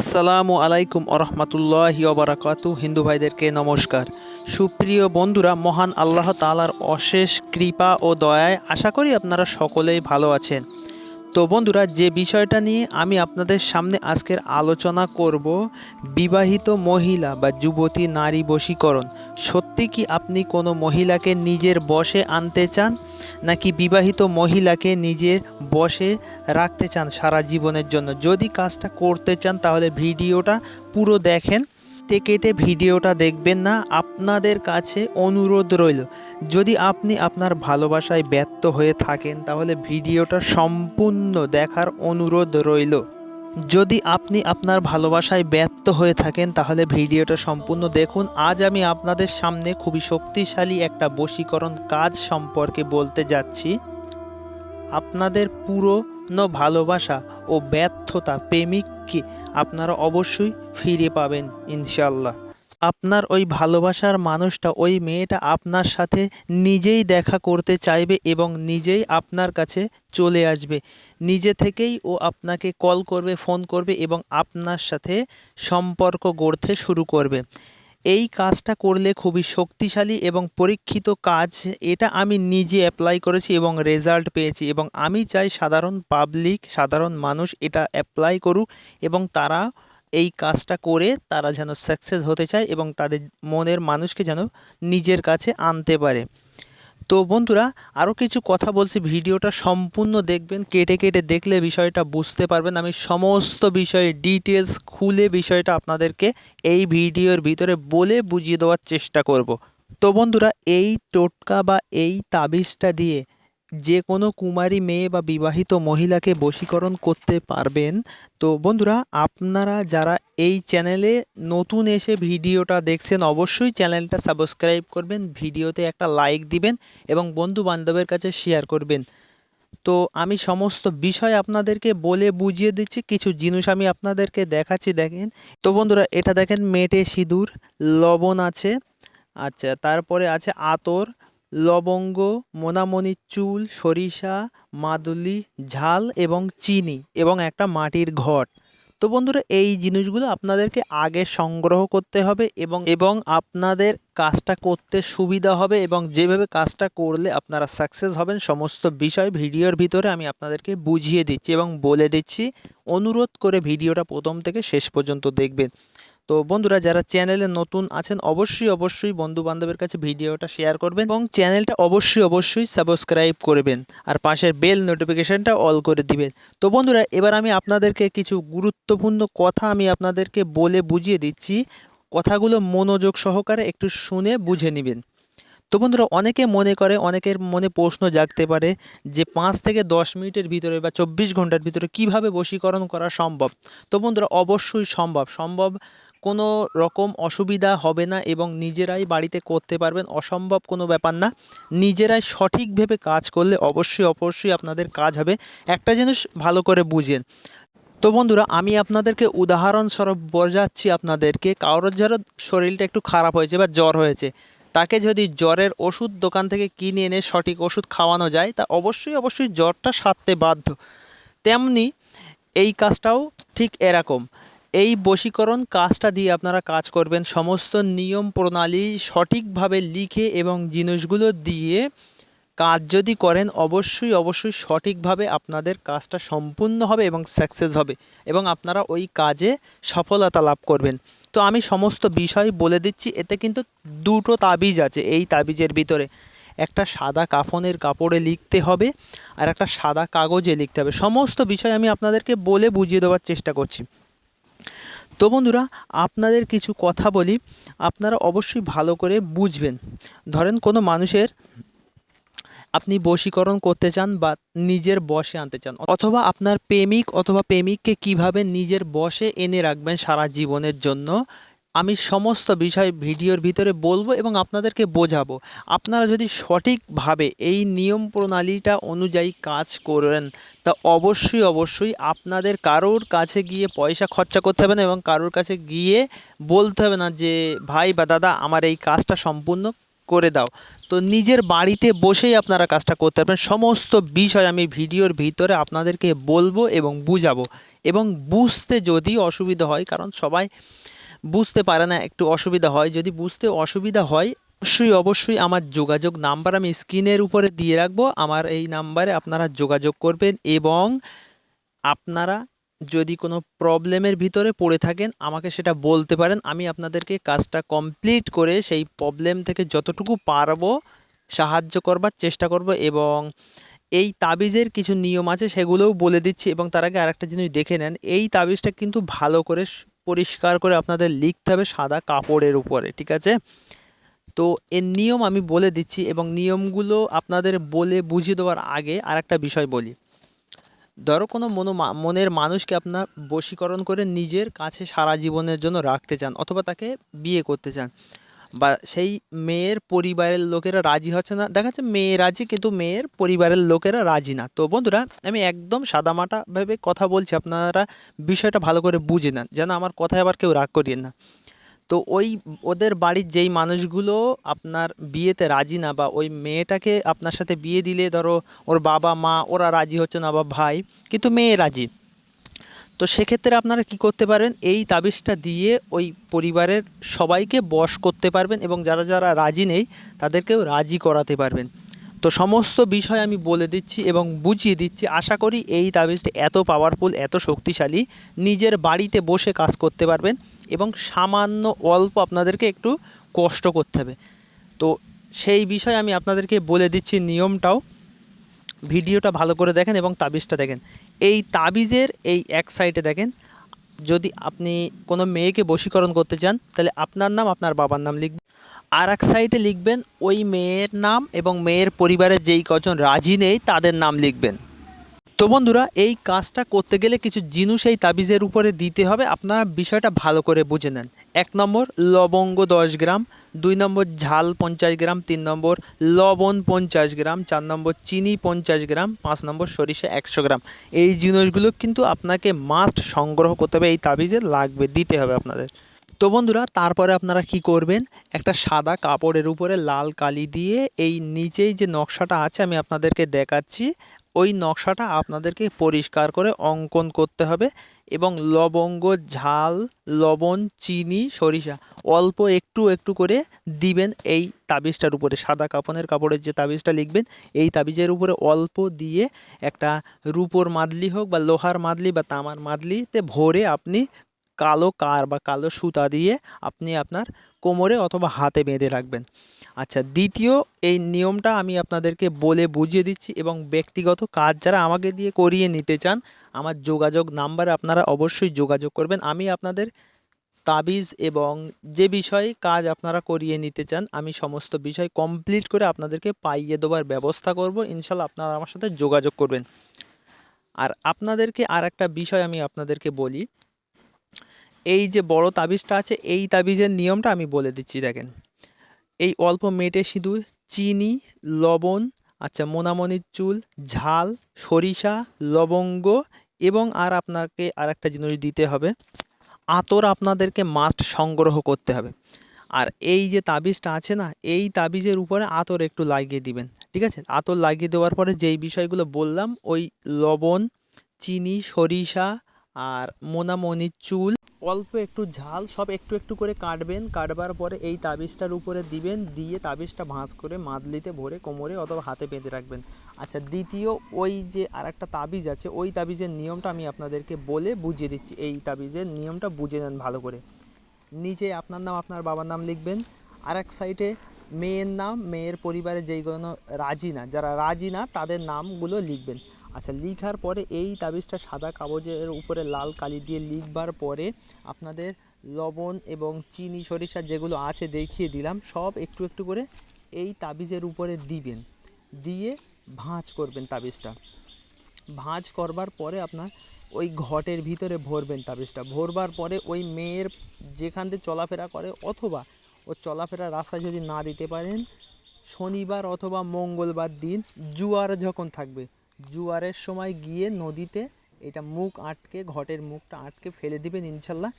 আসসালামু আলাইকুম আরহামতুল্লাহ ওবরাকাতু। হিন্দু ভাইদেরকে নমস্কার। সুপ্রিয় বন্ধুরা, মহান আল্লাহ তালার অশেষ কৃপা ও দয়ায় আশা করি আপনারা সকলেই ভালো আছেন। তো বন্ধুরা, যে বিষয়টা নিয়ে আমি আপনাদের সামনে আজকের আলোচনা করব, বিবাহিত মহিলা বা যুবতী নারী বশীকরণ। সত্যি কি আপনি কোনো মহিলাকে নিজের বশে আনতে চান, নাকি বিবাহিত মহিলাকে নিজের বশে রাখতে চান সারা জীবনের জন্য? যদি কাজটা করতে চান, তাহলে ভিডিওটা পুরো দেখেন। কেটে কেটে ভিডিওটা দেখবেন না, আপনাদের কাছে অনুরোধ রইল। যদি আপনি আপনার ভালোবাসায় ব্যর্থ হয়ে থাকেন, তাহলে ভিডিওটা সম্পূর্ণ দেখার অনুরোধ রইল। যদি আপনি আপনার ভালোবাসায় ব্যর্থ হয়ে থাকেন, তাহলে ভিডিওটা সম্পূর্ণ দেখুন। আজ আমি আপনাদের সামনে খুবই শক্তিশালী একটা বশীকরণ কাজ সম্পর্কে বলতে যাচ্ছি। আপনাদের পুরনো ভালোবাসা ও ব্যর্থতা প্রেমিককে আপনারা অবশ্যই ফিরে পাবেন ইনশাল্লাহ আপনার ওই ভালোবাসার মানুষটা, ওই মেয়েটা আপনার সাথে নিজেই দেখা করতে চাইবে এবং নিজেই আপনার কাছে চলে আসবে। নিজে থেকেই ও আপনাকে কল করবে, ফোন করবে এবং আপনার সাথে সম্পর্ক গড়তে শুরু করবে। এই কাজটা করলে খুবই শক্তিশালী এবং পরীক্ষিত কাজ। এটা আমি নিজে অ্যাপ্লাই করেছি এবং রেজাল্ট পেয়েছি এবং আমি চাই সাধারণ পাবলিক সাধারণ মানুষ এটা অ্যাপ্লাই করুক এবং তারা এই কাজটা করে তারা যেন সাকসেস হতে চায় এবং তাদের মনের মানুষকে যেন নিজের কাছে আনতে পারে। তো বন্ধুরা আরও কিছু কথা বলছি, ভিডিওটা সম্পূর্ণ দেখবেন, কেটে কেটে দেখলে বিষয়টা বুঝতে পারবেন। আমি সমস্ত বিষয়ে ডিটেলস খুলে বিষয়টা আপনাদেরকে এই ভিডিওর ভিতরে বলে বুঝিয়ে দেওয়ার চেষ্টা করব। তো বন্ধুরা, এই টোটকা বা এই তাবিজটা দিয়ে যে কোনো কুমারী মেয়ে বা বিবাহিত মহিলাকে বশীকরণ করতে পারবেন। তো বন্ধুরা, আপনারা যারা এই চ্যানেলে নতুন এসে ভিডিওটা দেখছেন, অবশ্যই চ্যানেলটা সাবস্ক্রাইব করবেন, ভিডিওতে একটা লাইক দিবেন এবং বন্ধু বান্ধবের কাছে শেয়ার করবেন। তো আমি সমস্ত বিষয় আপনাদেরকে বলে বুঝিয়ে দিচ্ছি, কিছু জিনিস আমি আপনাদেরকে দেখাচ্ছি, দেখেন। তো বন্ধুরা, এটা দেখেন মেটে সিঁদুর, লবণ আছে আচ্ছা তারপরে আছে আতর লবঙ্গ, মোনামণির চুল, সরিষা, মাদুলি, ঝাল এবং চিনি এবং একটা মাটির ঘট। তো বন্ধুরা, এই জিনিসগুলো আপনাদেরকে আগে সংগ্রহ করতে হবে এবং এবং আপনাদের কাজটা করতে সুবিধা হবে এবং যেভাবে কাজটা করলে আপনারা সাকসেস হবেন, সমস্ত বিষয় ভিডিওর ভিতরে আমি আপনাদেরকে বুঝিয়ে দিচ্ছি এবং বলে দিচ্ছি। অনুরোধ করে ভিডিওটা প্রথম থেকে শেষ পর্যন্ত দেখবেন। তো বন্ধুরা, যারা চ্যানেলে নতুন আছেন, অবশ্যই অবশ্যই বন্ধু বান্ধবের কাছে ভিডিওটা শেয়ার করবেন এবং চ্যানেলটা অবশ্যই অবশ্যই সাবস্ক্রাইব করবেন আর পাশের বেল নোটিফিকেশানটা অল করে দিবেন। তো বন্ধুরা, এবার আমি আপনাদেরকে কিছু গুরুত্বপূর্ণ কথা আমি আপনাদেরকে বলে বুঝিয়ে দিচ্ছি। কথাগুলো মনোযোগ সহকারে একটু শুনে বুঝে নেবেন। তো বন্ধুরা, অনেকে মনে করে, অনেকের মনে প্রশ্ন জাগতে পারে যে পাঁচ থেকে দশ মিনিটের ভিতরে বা চব্বিশ ঘণ্টার ভিতরে কীভাবে বশীকরণ করা সম্ভব? তো বন্ধুরা, অবশ্যই সম্ভব। সম্ভব কোনো রকম অসুবিধা হবে না এবং নিজেরাই বাড়িতে করতে পারবেন। অসম্ভব কোনো ব্যাপার না। নিজেরাই সঠিকভাবে কাজ করলে অবশ্যই অবশ্যই আপনাদের কাজ হবে। একটা জিনিস ভালো করে বুঝেন। তো বন্ধুরা, আমি আপনাদেরকে উদাহরণস্বরূপ বোঝাচ্ছি আপনাদেরকে। কারোর যারা শরীরটা একটু খারাপ হয়েছে বা জ্বর হয়েছে। তাকে যদি জ্বরের ওষুধ দোকান থেকে কিনে এনে সঠিক ওষুধ খাওয়ানো যায়, তা অবশ্যই অবশ্যই জ্বরটা সারতে বাধ্য। তেমনি এই কাজটাও ঠিক এরকম। এই বশীকরণ কাজটা দিয়ে আপনারা কাজ করবেন সমস্ত নিয়ম প্রণালী সঠিকভাবে লিখে এবং জিনিসগুলো দিয়ে কাজ যদি করেন, অবশ্যই অবশ্যই সঠিকভাবে আপনাদের কাজটা সম্পূর্ণ হবে এবং সাকসেস হবে এবং আপনারা ওই কাজে সফলতা লাভ করবেন। তো আমি সমস্ত বিষয় বলে দিচ্ছি, এতে কিন্তু দুটো তাবিজ আছে এই তাবিজের ভিতরে। একটা সাদা কাফনের কাপড়ে লিখতে হবে আর একটা সাদা কাগজে লিখতে হবে। সমস্ত বিষয় আমি আপনাদেরকে বলে বুঝিয়ে দেওয়ার চেষ্টা করছি। তো বন্ধুরা, আপনাদের কিছু কথা বলি। আপনারা অবশ্যই ভালো করে বুঝবেন। ধরেন কোনো মানুষের আপনি বশীকরণ করতে চান বা নিজের বশে আনতে চান, অথবা আপনার প্রেমিক অথবা প্রেমিককে কীভাবে নিজের বশে এনে রাখবেন সারা জীবনের জন্য, আমি সমস্ত বিষয় ভিডিওর ভিতরে বলব এবং আপনাদেরকে বোঝাবো। আপনারা যদি সঠিকভাবে এই নিয়ম প্রণালীটা অনুযায়ী কাজ করেন, তা অবশ্যই অবশ্যই আপনাদের কারোর কাছে গিয়ে পয়সা খরচা করতে হবে না এবং কারোর কাছে গিয়ে বলতে হবে না যে, ভাই বা দাদা, আমার এই কাজটা সম্পূর্ণ করে দাও। তো নিজের বাড়িতে বসেই আপনারা কাজটা করতে পারবেন। সমস্ত বিষয় আমি ভিডিওর ভিতরে আপনাদেরকে বলব এবং বুঝাবো। এবং বুঝতে যদি অসুবিধা হয়, কারণ সবাই বুঝতে পারে না, একটু অসুবিধা হয়। যদি বুঝতে অসুবিধা হয়, অবশ্যই অবশ্যই আমার যোগাযোগ নাম্বার আমি স্ক্রিনের উপরে দিয়ে রাখব। আমার এই নাম্বারে আপনারা যোগাযোগ করবেন এবং আপনারা যদি কোনো প্রবলেমের ভিতরে পড়ে থাকেন, আমাকে সেটা বলতে পারেন। আমি আপনাদেরকে কাজটা কমপ্লিট করে সেই প্রবলেম থেকে যতটুকু পারব সাহায্য করবার চেষ্টা করব এবং এই তাবিজের কিছু নিয়ম আছে সেগুলোও বলে দিচ্ছি এবং তার আগে আরেকটা জিনিস দেখে নেন। এই তাবিজটা কিন্তু ভালো করে পরিষ্কার করে আপনাদের লিখতে হবে সাদা কাপড়ের উপরে, ঠিক আছে? তো এর নিয়ম আমি বলে দিচ্ছি এবং নিয়মগুলো আপনাদের বলে বুঝিয়ে দেওয়ার আগে আরেকটা বিষয় বলি। ধরো কোনো মনো মনের মানুষকে আপনার বশীকরণ করে নিজের কাছে সারা জীবনের জন্য রাখতে চান অথবা তাকে বিয়ে করতে চান বা সেই মেয়ের পরিবারের লোকেরা রাজি হচ্ছে না। দেখা যাচ্ছে মেয়ে রাজি কিন্তু মেয়ের পরিবারের লোকেরা রাজি না। তো বন্ধুরা, আমি একদম সাদামাটাভাবে কথা বলছি, আপনারা বিষয়টা ভালো করে বুঝে নেন। যেন আমার কথায় আবার কেউ রাগ করিয়েন না। তো ওই ওদের বাড়ির যেই মানুষগুলো আপনার বিয়েতে রাজি না বা ওই মেয়েটাকে আপনার সাথে বিয়ে দিলে ধরো ওর বাবা, মা, ওরা রাজি হচ্ছে না বা ভাই, কিন্তু মেয়ে রাজি। তো সেক্ষেত্রে আপনারা কি করতে পারেন? এই তাবিজটা দিয়ে ওই পরিবারের সবাইকে বশ করতে পারবেন এবং যারা যারা রাজি নেই, তাদেরকেও রাজি করাতে পারবেন। তো সমস্ত বিষয় আমি বলে দিচ্ছি এবং বুঝিয়ে দিচ্ছি। আশা করি এই তাবিজটা এত পাওয়ারফুল এত শক্তিশালী, নিজের বাড়িতে বসে কাজ করতে পারবেন। এবং সামান্য অল্প আপনাদেরকে একটু কষ্ট করতে হবে। তো সেই বিষয়ে আমি আপনাদেরকে বলে দিচ্ছি নিয়মটাও। ভিডিওটা ভালো করে দেখেন এবং তাবিজটা দেখেন। এই তাবিজের এই এক সাইডে দেখেন, যদি আপনি কোনো মেয়েকে বশীকরণ করতে চান, তাহলে আপনার নাম, আপনার বাবার নাম লিখবেন। আর এক সাইডে লিখবেন, ওই মেয়ের নাম এবং মেয়ের পরিবারের যেই কজন রাজি নেই, তাদের নাম লিখবেন। তো বন্ধুরা, এই কাজটা করতে গেলে কিছু জিনিস এই তাবিজের উপরে দিতে হবে। আপনারা বিষয়টা ভালো করে বুঝে নেন। এক নম্বর, লবঙ্গ দশ গ্রাম। দুই নম্বর, ঝাল পঞ্চাশ গ্রাম। তিন নম্বর, লবণ পঞ্চাশ গ্রাম। চার নম্বর, চিনি পঞ্চাশ গ্রাম। পাঁচ নম্বর, সরিষা একশো গ্রাম। এই জিনিসগুলো কিন্তু আপনাকে মাস্ট সংগ্রহ করতে হবে। এই তাবিজে লাগবে, দিতে হবে আপনাদের। তো বন্ধুরা, তারপরে আপনারা কি করবেন? একটা সাদা কাপড়ের উপরে লাল কালি দিয়ে এই নিচেই যে নকশাটা আছে, আমি আপনাদেরকে দেখাচ্ছি। ওই নকশাটা আপনাদেরকে পরিষ্কার করে অঙ্কন করতে হবে এবং লবঙ্গ, ঝাল, লবণ, চিনি, সরিষা অল্প একটু একটু করে দিবেন এই তাবিজটার উপরে। সাদা কাপনের কাপড়ের যে তাবিজটা লিখবেন, এই তাবিজের উপরে অল্প দিয়ে একটা রূপোর মাদলি হোক বা লোহার মাদলি বা তামার মাদলিতে ভরে আপনি কালো কার বা কালো সুতা দিয়ে আপনি আপনার কোমরে অথবা হাতে বেঁধে রাখবেন। আচ্ছা দ্বিতীয় এই নিয়মটা আমি আপনাদেরকে বলে বুঝিয়ে দিচ্ছি এবং ব্যক্তিগত কাজ যারা আমাকে দিয়ে করিয়ে নিতে চান, আমার যোগাযোগ নাম্বারে আপনারা অবশ্যই যোগাযোগ করবেন। আমি আপনাদের তাবিজ এবং যে বিষয়ে কাজ আপনারা করিয়ে নিতে চান, আমি সমস্ত বিষয় কমপ্লিট করে আপনাদেরকে পাইয়ে দেওয়ার ব্যবস্থা করব। ইনশাল্লাহ আপনারা আমার সাথে যোগাযোগ করবেন। আর আপনাদেরকে আর একটা বিষয় আমি আপনাদেরকে বলি এই যে বড় তাবিজটা আছে, এই তাবিজের নিয়মটা আমি বলে দিচ্ছি, দেখেন। এই অল্প মেটে সিঁদুর, চিনি, লবণ আচ্ছা মোনামনির চুল, ঝাল, সরিষা, লবঙ্গ এবং আর আপনাকে আর একটা জিনিস দিতে হবে, আতর আপনাদেরকে মাস্ট সংগ্রহ করতে হবে। আর এই যে তাবিজটা আছে না, এই তাবিজের উপরে আতর একটু লাগিয়ে দিবেন, ঠিক আছে? আতর লাগিয়ে দেওয়ার পরে যেই বিষয়গুলো বললাম, ওই লবণ, চিনি, সরিষা আর মোনামনির চুল অল্প একটু ঝাল, সব একটু একটু করে কাটবেন। কাটবার পরে এই তাবিজটার উপরে দিবেন, দিয়ে তাবিজটা ভাঁজ করে মাদলিতে ভরে কোমরে অথবা হাতে বেঁধে রাখবেন। আচ্ছা দ্বিতীয় ওই যে আর একটা তাবিজ আছে, ওই তাবিজের নিয়মটা আমি আপনাদেরকে বলে বুঝিয়ে দিচ্ছি। এই তাবিজের নিয়মটা বুঝে নেন ভালো করে। নিচে আপনার নাম, আপনার বাবার নাম লিখবেন। আর এক সাইডে মেয়ের নাম, মেয়ের পরিবারে যেই কোনো রাজি না, যারা রাজি না, তাদের নামগুলো লিখবেন। আচ্ছা লিখার পরে এই তাবিজটা সাদা কাগজের উপরে লাল কালি দিয়ে লিখবার পরে আপনাদের লবণ এবং চিনি, সরিষা যেগুলো আছে দেখিয়ে দিলাম, সব একটু একটু করে এই তাবিজের উপরে দিবেন। দিয়ে ভাঁজ করবেন তাবিজটা। ভাঁজ করবার পরে আপনার ওই ঘটের ভিতরে ভরবেন তাবিজটা। ভরবার পরে ওই মেয়ের যেখান দিয়ে চলাফেরা করে অথবা ও চলাফেরা রাস্তা যদি না দিতে পারেন, শনিবার অথবা মঙ্গলবার দিন জুয়ার যখন থাকবে জুয়ারের সময় গিয়ে নদীতে এটা মুখ আটকে, ঘটের মুখটা আটকে ফেলে দিবেন ইনশাল্লাহ।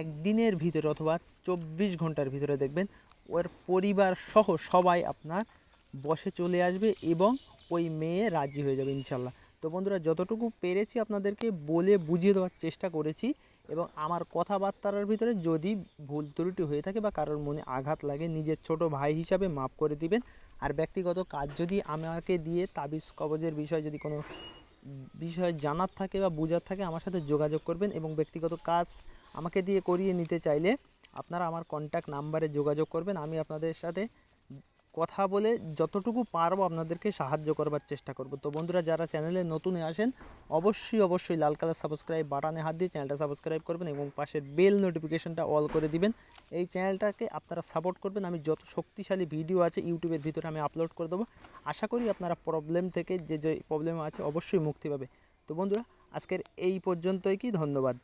একদিনের ভিতরে অথবা চব্বিশ ঘণ্টার ভিতরে দেখবেন ওর পরিবার সহ সবাই আপনার বসে চলে আসবে এবং ওই মেয়ে রাজি হয়ে যাবে ইনশাল্লাহ। তো বন্ধুরা, যতটুকু পেরেছি আপনাদেরকে বলে বুঝিয়ে দেওয়ার চেষ্টা করেছি। এবং আমার কথাবার্তার ভিতরে যদি ভুল ত্রুটি হয়ে থাকে বা কারোর মনে আঘাত লাগে, নিজের ছোট ভাই হিসাবে মাফ করে দিবেন। আর ব্যক্তিগত কাজ যদি আমাকে দিয়ে তাবিজ কবজের বিষয়ে যদি কোনো বিষয় জানার থাকে বা বোঝার থাকে, আমার সাথে যোগাযোগ করবেন এবং ব্যক্তিগত কাজ আমাকে দিয়ে করিয়ে নিতে চাইলে আপনারা আমার কন্ট্যাক্ট নাম্বারে যোগাযোগ করবেন। আমি আপনাদের সাথে কথা বলে যতটুকু পারব আপনাদেরকে সাহায্য করবার চেষ্টা করব। তো বন্ধুরা, যারা চ্যানেলে নতুন আসেন, অবশ্যই অবশ্যই লাল কালার সাবস্ক্রাইব বাটনে হাত দিয়ে চ্যানেলটা সাবস্ক্রাইব করবেন এবং পাশের বেল নোটিফিকেশনটা অল করে দিবেন। এই চ্যানেলটাকে আপনারা সাপোর্ট করবেন। আমি যত শক্তিশালী ভিডিও আছে ইউটিউবের ভিতরে আমি আপলোড করে দেবো। আশা করি আপনারা প্রবলেম থেকে যে যে প্রবলেম আছে, অবশ্যই মুক্তি পাবে। তো বন্ধুরা, আজকের এই পর্যন্তই কি? ধন্যবাদ।